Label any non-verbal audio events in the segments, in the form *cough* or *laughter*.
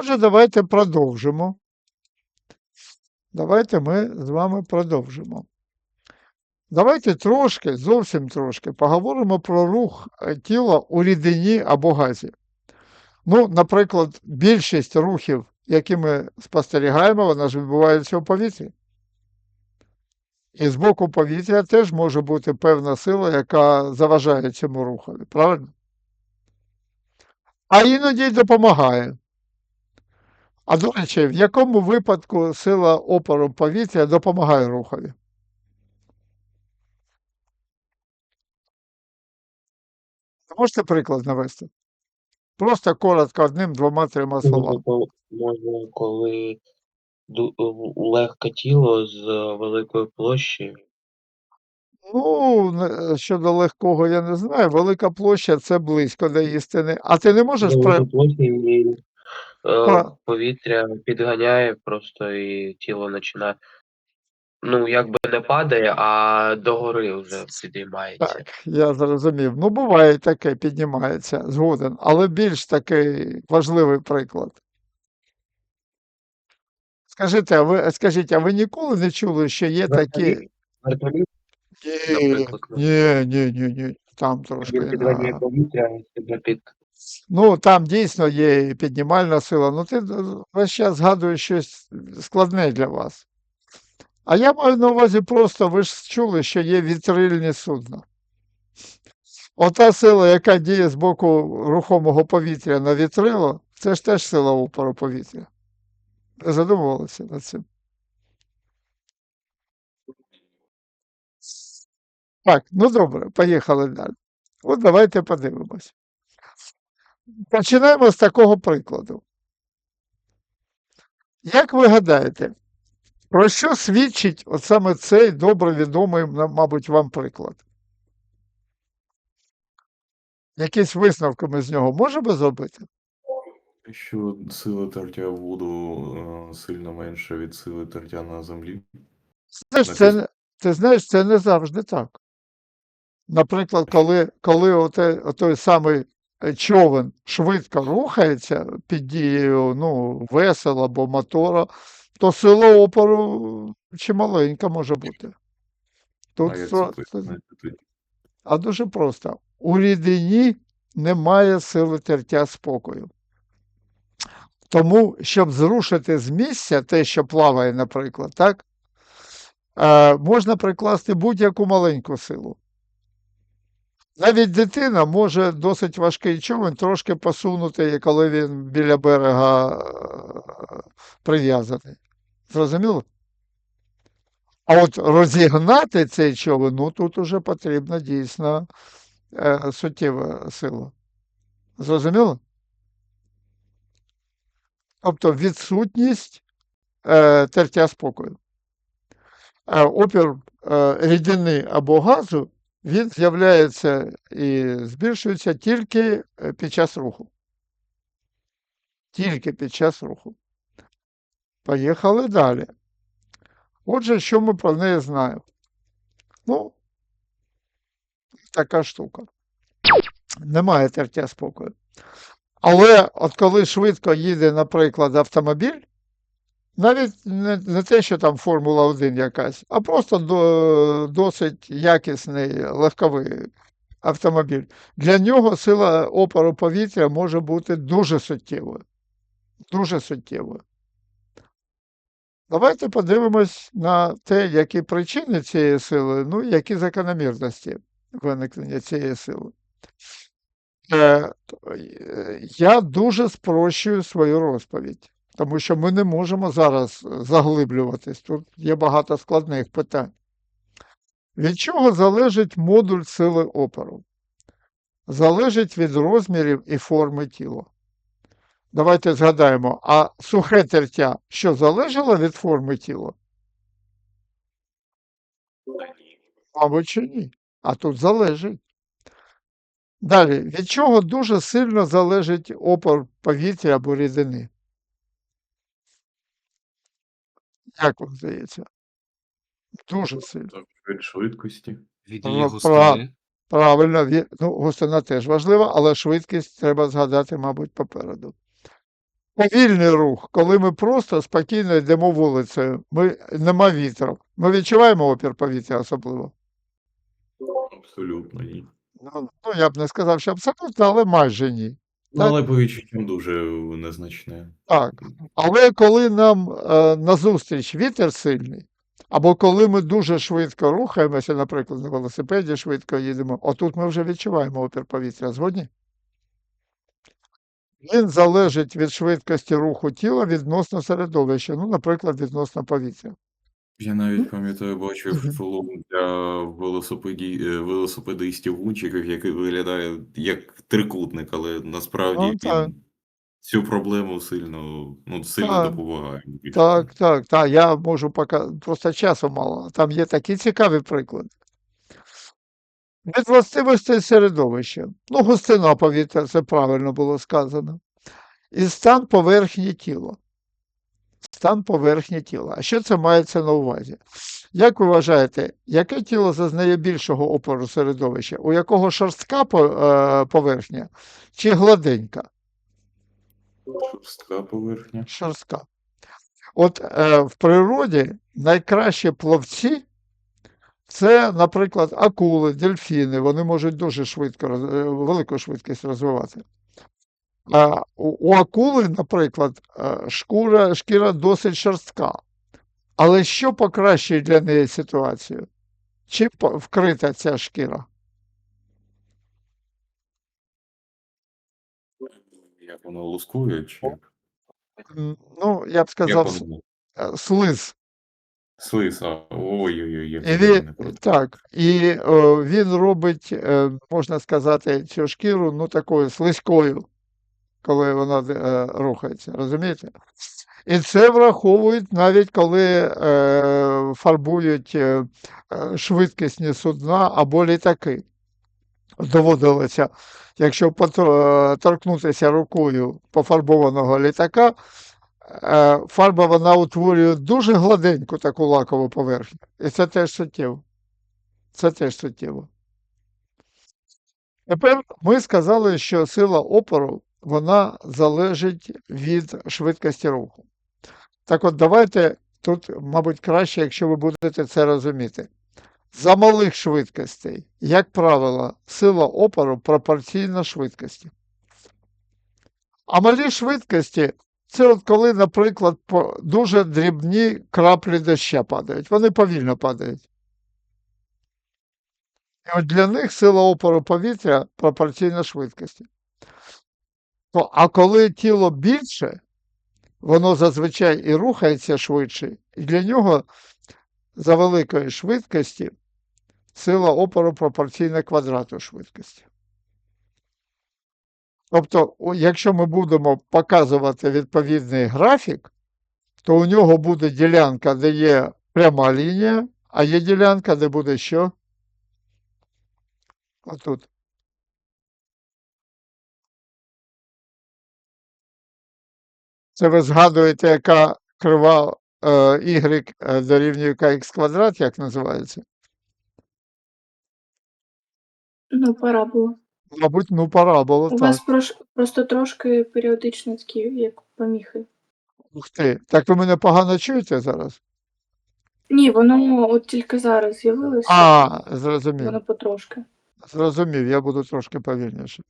Отже, давайте продовжимо. Давайте ми з вами продовжимо. Давайте трошки, зовсім трошки, поговоримо про рух е, тіла у рідині або газі. Ну, наприклад, більшість рухів, які ми спостерігаємо, вона ж відбувається у повітрі. І з боку повітря теж може бути певна сила, яка заважає цьому рухові, правильно? А іноді й допомагає. А до речі, в якому випадку сила опору повітря допомагає рухові? Можете приклад навести? Просто коротко, одним, двома, трьома словами. ко- може, коли легке тіло з великої площі, Ну, щодо легкого, я не знаю. Велика площа це близько до істини. А ти не можеш велика площа і е, повітря підганяє просто і тіло починає. Ну, якби не падає, а догори вже підіймається. Так, я зрозумів. Ну, буває і таке, піднімається, згоден. Але більш такий важливий приклад. Скажіть, а ви, скажіть, а ви ніколи не чули, що є такі. Вертоліт, Ні, наприклад, ну, ні, ні, ні, ні. Там трошки. він підганяє а, повітря себе під Ну, там дійсно є піднімальна сила. Ну, ти весь час згадуєш щось складне для вас. А я маю на увазі просто, ви ж чули, що є вітрильні судна. Ота сила, яка діє з боку рухомого повітря на вітрило, це ж теж сила опору повітря. Ви задумувалися над цим? Так, ну добре, поїхали далі. От давайте подивимось. Починаємо з такого прикладу. Як ви гадаєте, про що свідчить от саме цей добре відомий, мабуть, вам приклад? Якісь висновки ми з нього можемо зробити? Що сила тертя в воду е, сильно менша від сили тертя на землі. Знаєш, це, ти знаєш, це не завжди так. Наприклад, коли, коли оте, той самий човен швидко рухається під дією ну, весел або мотора, то сила опору чималенька може бути. Тут А це? А дуже просто. У рідині немає сили тертя спокою. Тому, щоб зрушити з місця те, що плаває, наприклад, так, е, можна прикласти будь-яку маленьку силу. Навіть дитина може досить важкий човен трошки посунути, коли він біля берега е, прив'язаний. Зрозуміло? А от розігнати цей човен, ну тут уже потрібна дійсно е, суттєва сила. Зрозуміло? Тобто відсутність е, тертя спокою. Опір е, рідини або газу він з'являється і збільшується тільки е, під час руху. Тільки під час руху. Поїхали далі. Отже, що ми про неї знаємо? Ну, така штука. Немає тертя спокою. Але от коли швидко їде, наприклад, автомобіль, навіть не, те, що там Формула 1 якась, а просто до, досить якісний легковий автомобіль. Для нього сила опору повітря може бути дуже суттєвою. Дуже суттєвою. Давайте подивимось на те, які причини цієї сили, ну, які закономірності виникнення цієї сили. Е, е, Я дуже спрощую свою розповідь, тому що ми не можемо зараз заглиблюватись. Тут є багато складних питань. Від чого залежить модуль сили опору? Залежить від розмірів і форми тіла. Давайте згадаємо, а сухе тертя що залежало від форми тіла? Мабуть, чи ні. А тут залежить. Далі, від чого дуже сильно залежить опор повітря або рідини? Як вам здається? Дуже сильно. Так, від швидкості. Від Ну, її пра- густини. Правильно, ві- ну, густина теж важлива, але швидкість треба згадати, мабуть, попереду. повільний рух, коли ми просто спокійно йдемо вулицею, ми, нема вітру. Ми відчуваємо опір повітря особливо. Абсолютно ні. Ну, ну, я б не сказав, що абсолютно, але майже ні. Ну, Так. але по відчуттям дуже незначне. Так. Але коли нам е, назустріч вітер сильний, або коли ми дуже швидко рухаємося, наприклад, на велосипеді швидко їдемо, отут ми вже відчуваємо опір повітря. Згодні? Він залежить від швидкості руху тіла відносно середовища, ну, наприклад, відносно повітря. Я навіть пам'ятаю, бачив Мгм. філом для велосипеді... е, велосипедистів гунчиків, який виглядає як трикутник, але насправді Ну, так. він цю проблему сильно, ну, сильно Так. допомагає. більше. Так, так, так, я можу пока просто часу мало. Там є такі цікаві приклади. Від властивостей середовища. Ну, густина повітря, це правильно було сказано. І стан поверхні тіла. Стан поверхні тіла. А що це мається на увазі? Як ви вважаєте, яке тіло зазнає більшого опору середовища? У якого шорстка е, поверхня чи гладенька? Шорстка поверхня. Шорстка. От е, в природі найкращі плавці це, наприклад, акули, дельфіни. Вони можуть дуже швидко, е, велику швидкість розвивати. У, акули, наприклад, е, шкура, шкіра досить шорстка. Але що покращує для неї ситуацію? Чим вкрита ця шкіра? Як воно лускує, чи як? Ну, я б сказав, с- воно? е, слиз. Слиз, а, ой-ой-ой, як І воно не так, і о, він робить, е, можна сказати, цю шкіру ну, такою слизькою, коли вона е, рухається. Розумієте? І це враховують навіть коли е, фарбують е, швидкісні судна або літаки. Доводилося, якщо е, торкнутися рукою пофарбованого літака, фарба вона утворює дуже гладеньку таку лакову поверхню. І це теж суттєво. Це теж суттєво. Тепер ми сказали, що сила опору вона залежить від швидкості руху. Так от давайте тут, мабуть, краще, якщо ви будете це розуміти. За малих швидкостей, як правило, сила опору пропорційна швидкості. А малі швидкості це от коли, наприклад, дуже дрібні краплі доща падають. Вони повільно падають. І от для них сила опору повітря пропорційна швидкості. А коли тіло більше, воно зазвичай і рухається швидше, і для нього за великої швидкості сила опору пропорційна квадрату швидкості. Тобто, якщо ми будемо показувати відповідний графік, то у нього буде ділянка, де є пряма лінія, а є ділянка, де буде що? Отут. Це ви згадуєте, яка крива е, y е, дорівнює kx квадрат, як називається? Ну, парабола. Мабуть, ну парабола, У так. вас прош... просто трошки періодично такі, як поміхи. Ух ти. Так ви мене погано чуєте зараз? Ні, воно от тільки зараз з'явилося, А, зрозумів. воно потрошки. Зрозумів, я буду трошки повільніше.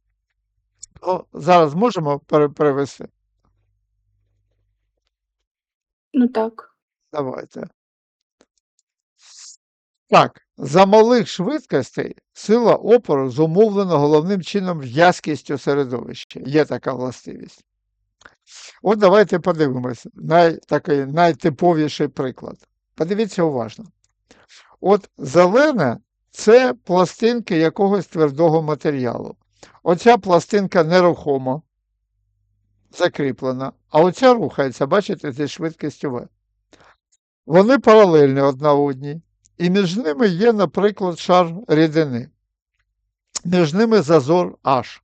Ну, зараз можемо пере- перевести? Ну так. Давайте. Так, за малих швидкостей сила опору зумовлена головним чином в'язкістю середовища. Є така властивість. От давайте подивимося. Най, такий найтиповіший приклад. Подивіться уважно. От зелена це пластинки якогось твердого матеріалу. Оця пластинка нерухома, закріплена, а оця рухається, бачите, зі швидкістю V. Вони паралельні одна одній, і між ними є, наприклад, шар рідини. Між ними зазор H.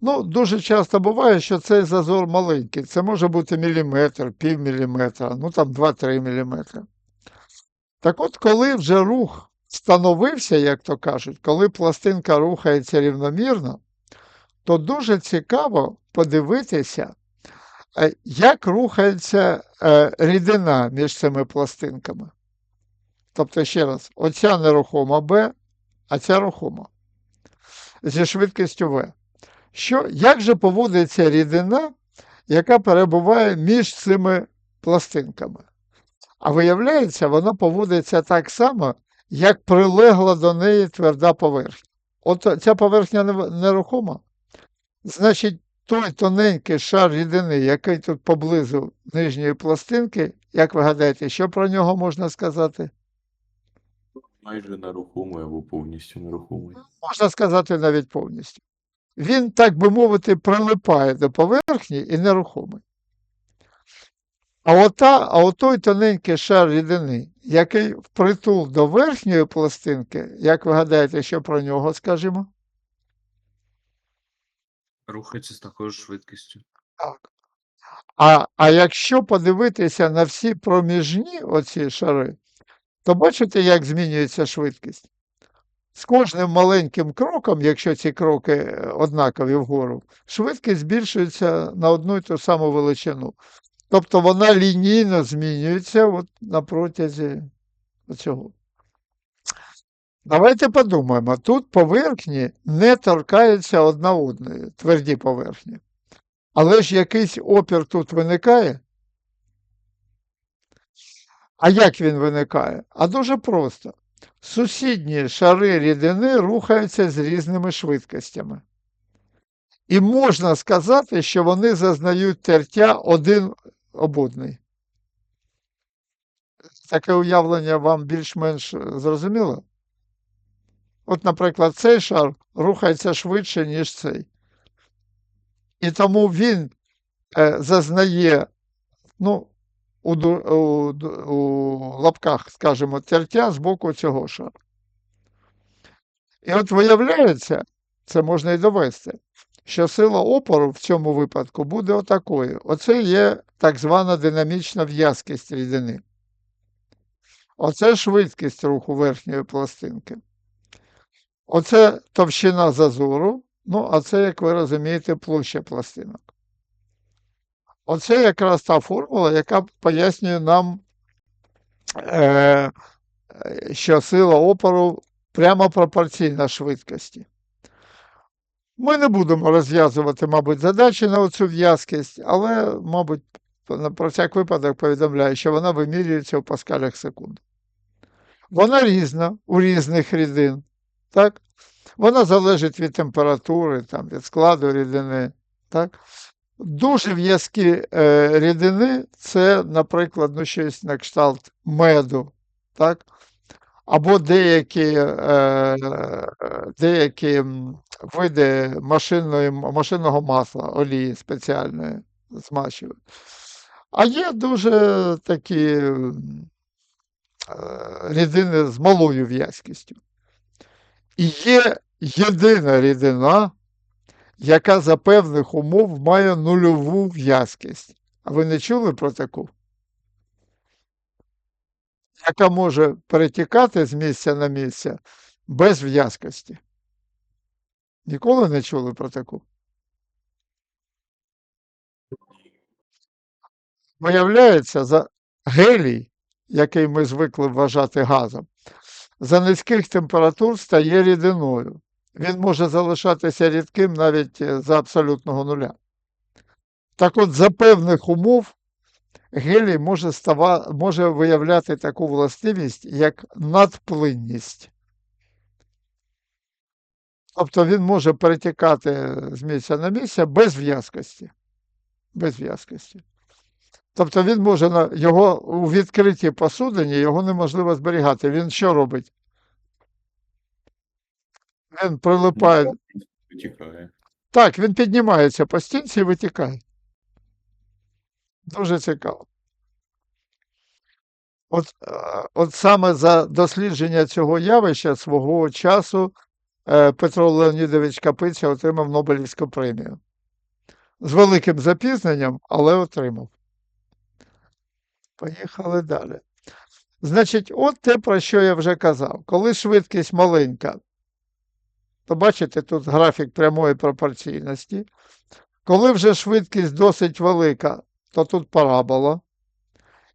Ну, дуже часто буває, що цей зазор маленький. Це може бути міліметр, пів міліметра, ну там 2-3 міліметри. Так от, коли вже рух встановився, як то кажуть, коли пластинка рухається рівномірно, то дуже цікаво подивитися, е, як рухається е, рідина між цими пластинками? Тобто, ще раз, оця нерухома Б, а ця рухома зі швидкістю В. Що, як же поводиться рідина, яка перебуває між цими пластинками? А виявляється, вона поводиться так само, як прилегла до неї тверда поверхня. От ця поверхня нерухома. Значить, той тоненький шар рідини, який тут поблизу нижньої пластинки, як ви гадаєте, що про нього можна сказати? Майже нерухомий або повністю нерухомий. Можна сказати навіть повністю. Він, так би мовити, прилипає до поверхні і нерухомий. А, ота, а отой тоненький шар рідини, який впритул до верхньої пластинки, як ви гадаєте, що про нього скажемо? Рухається з такою ж швидкістю. Так. А, а якщо подивитися на всі проміжні оці шари, то бачите, як змінюється швидкість? З кожним маленьким кроком, якщо ці кроки е, однакові вгору, швидкість збільшується на одну і ту саму величину. Тобто вона лінійно змінюється от на протязі цього. Давайте подумаємо, тут поверхні не торкаються одна одної, тверді поверхні. Але ж якийсь опір тут виникає. А як він виникає? А дуже просто. Сусідні шари рідини рухаються з різними швидкостями. І можна сказати, що вони зазнають тертя один об одний. Таке уявлення вам більш-менш зрозуміло? От, наприклад, цей шар рухається швидше, ніж цей. І тому він е, зазнає, ну, у, у, у лапках, скажімо, тертя з боку цього шару. І от виявляється, це можна і довести, що сила опору в цьому випадку буде отакою. Оце є так звана динамічна в'язкість рідини. Оце швидкість руху верхньої пластинки. Оце товщина зазору, ну, а це, як ви розумієте, площа пластинок. Оце якраз та формула, яка пояснює нам, е, що сила опору прямо пропорційна швидкості. Ми не будемо розв'язувати, мабуть, задачі на оцю в'язкість, але, мабуть, про всяк випадок повідомляю, що вона вимірюється у паскалях секунд. Вона різна у різних рідин. Так? Вона залежить від температури, там, від складу рідини. Так? Дуже в'язкі е, рідини це, наприклад, ну, щось на кшталт меду, так? або деякі, е, деякі види машинної, машинного масла, олії спеціальної змащують. А є дуже такі е, рідини з малою в'язкістю. І є єдина рідина, яка за певних умов має нульову в'язкість. А ви не чули про таку? Яка може перетікати з місця на місце без в'язкості. Ніколи не чули про таку? Виявляється, за гелій, який ми звикли вважати газом, за низьких температур стає рідиною. Він може залишатися рідким навіть е, за абсолютного нуля. Так от, за певних умов гелій може, става, може виявляти таку властивість, як надплинність. Тобто він може перетікати з місця на місце без в'язкості. Без в'язкості. Тобто він може на його у відкритій посудині його неможливо зберігати. Він що робить? Він прилипає. Витікає. Так, він піднімається по стінці і витікає. Дуже цікаво. От, е, от саме за дослідження цього явища свого часу е, Петро Леонідович Капиця отримав Нобелівську премію. З великим запізненням, але отримав. Поїхали далі. Значить, от те, про що я вже казав. Коли швидкість маленька, то бачите, тут графік прямої пропорційності. Коли вже швидкість досить велика, то тут парабола.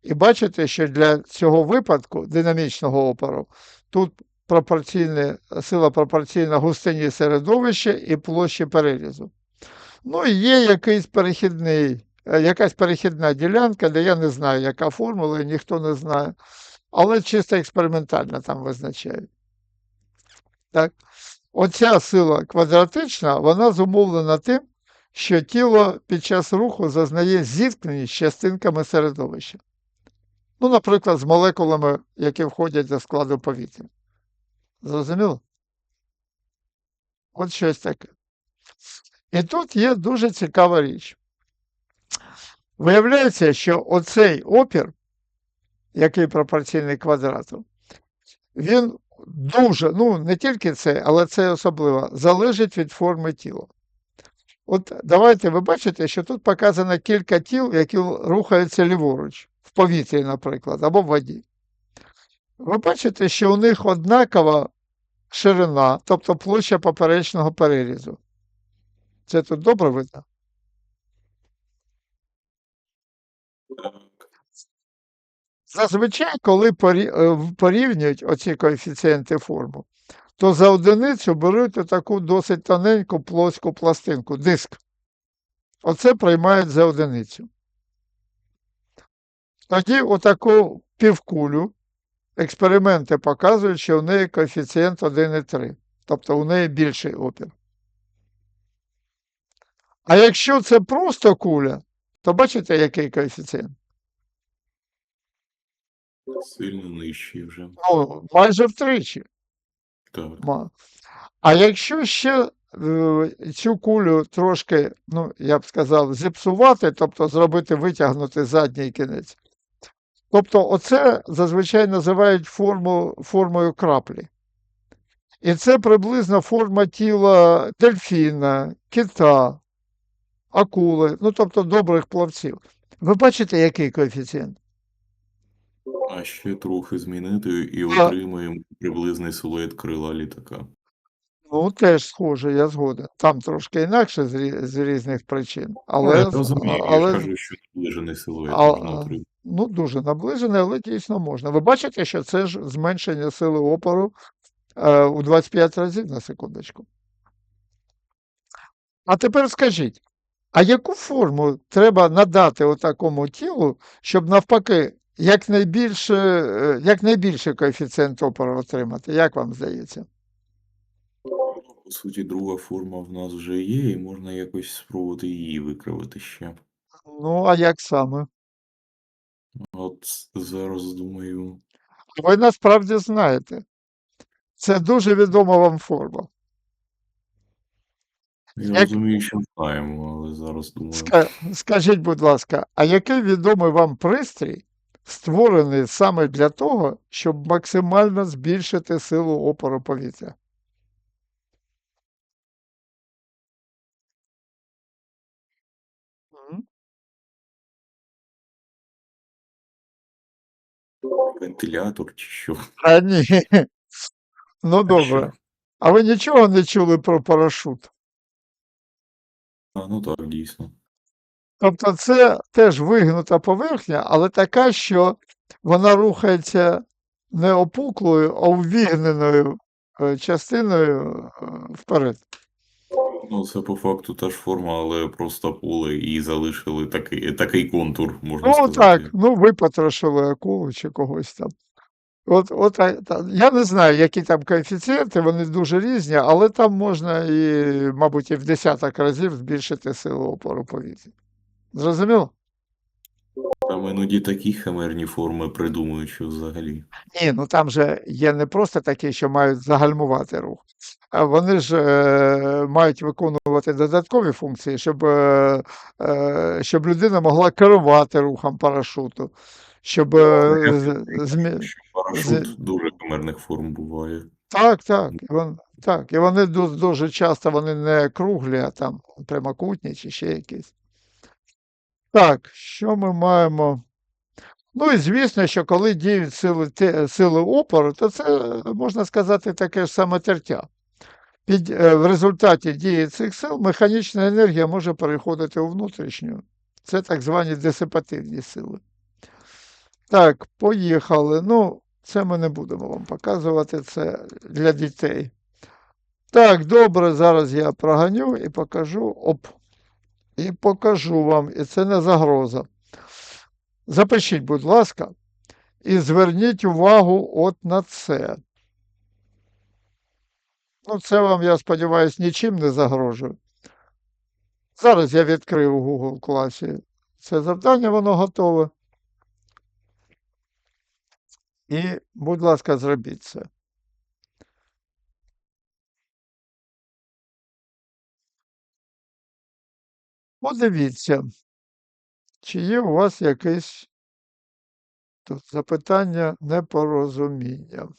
І бачите, що для цього випадку динамічного опору тут пропорційне, сила пропорційна густині середовища і площі перерізу. Ну і є якийсь перехідний, якась перехідна ділянка, де я не знаю, яка формула, і ніхто не знає. Але чисто експериментально там визначають. Так? Оця сила квадратична, вона зумовлена тим, що тіло під час руху зазнає зіткнення з частинками середовища. Ну, наприклад, з молекулами, які входять до складу повітря. Зрозуміло? От щось таке. І тут є дуже цікава річ. Виявляється, що оцей опір, який пропорційний квадрату, він дуже, ну не тільки це, але це особливо, залежить від форми тіла. От давайте ви бачите, що тут показано кілька тіл, які рухаються ліворуч, в повітрі, наприклад, або в воді. Ви бачите, що у них однакова ширина, тобто площа поперечного перерізу. Це тут добре видно? Зазвичай, коли е, порівнюють оці коефіцієнти форму, то за одиницю беруть таку досить тоненьку плоську пластинку, диск. Оце приймають за одиницю. Тоді отаку півкулю експерименти показують, що в неї коефіцієнт 1,3, тобто у неї більший опір. А якщо це просто куля, то бачите, який коефіцієнт? Сильно нижчий вже. Ну, майже втричі. Так. А якщо ще е, цю кулю трошки, ну, я б сказав, зіпсувати, тобто зробити витягнути задній кінець, тобто оце зазвичай називають форму, формою краплі. І це приблизно форма тіла дельфіна, кита, акули, ну тобто добрих плавців. Ви бачите, який коефіцієнт? А ще трохи змінити і А. отримаємо приблизний силует крила літака. Ну, теж схоже, я згоден. Там трошки інакше з, рі- з різних причин. Але, я розумію, але я кажу, що наближений силует А- можна отримати. ну, дуже наближене, але дійсно можна. Ви бачите, що це ж зменшення сили опору е, у 25 разів на секундочку. А тепер скажіть, а яку форму треба надати отакому тілу, щоб навпаки якнайбільше, е, якнайбільший коефіцієнт опору отримати? Як вам здається? По суті, друга форма в нас вже є, і можна якось спробувати її викривити ще. Ну, а як саме? От зараз думаю, Ви насправді знаєте. Це дуже відома вам форма. Я Як- розумію, що знаємо, але зараз думаю. Ска- Скажіть, будь ласка, а який відомий вам пристрій створений саме для того, щоб максимально збільшити силу опору повітря? Вентилятор чи що? А ні. *laughs* Ну А добре. що? А ви нічого не чули про парашут? А, ну так, дійсно. Тобто це теж вигнута поверхня, але така, що вона рухається не опуклою, а увігненою е, частиною е, вперед. Ну, це по факту та ж форма, але просто поле і залишили такий, такий контур, можна Ну сказати. так, ну випотрошили акулу чи когось там. От, от, я не знаю, які там коефіцієнти, вони дуже різні, але там можна і, мабуть, і в десяток разів збільшити силу опору повітря. Зрозуміло? Там іноді такі химерні форми придумують, що взагалі. Ні, ну там же є не просто такі, що мають загальмувати рух, а вони ж е, мають виконувати додаткові функції, щоб, е, е, щоб людина могла керувати рухом парашуту, щоб е, Я змі... Парашут дуже химерних форм буває. Так, так, і вон, так. І вони ду- дуже часто вони не круглі, а там прямокутні чи ще якісь. Так, що ми маємо? Ну і звісно, що коли діють сили, те- сили опору, то це, можна сказати, таке ж саме тертя. Під, е, в результаті дії цих сил механічна енергія може переходити у внутрішню. Це так звані дисипативні сили. Так, поїхали. Ну, це ми не будемо вам показувати, це для дітей. Так, добре, зараз я проганю і покажу. Оп. І покажу вам, і це не загроза. Запишіть, будь ласка, і зверніть увагу от на це. Ну, це вам, я сподіваюся, нічим не загрожує. Зараз я відкрию у Google класі це завдання, воно готове. І, будь ласка, зробіть це. Подивіться, чи є у вас якесь тут запитання непорозуміння.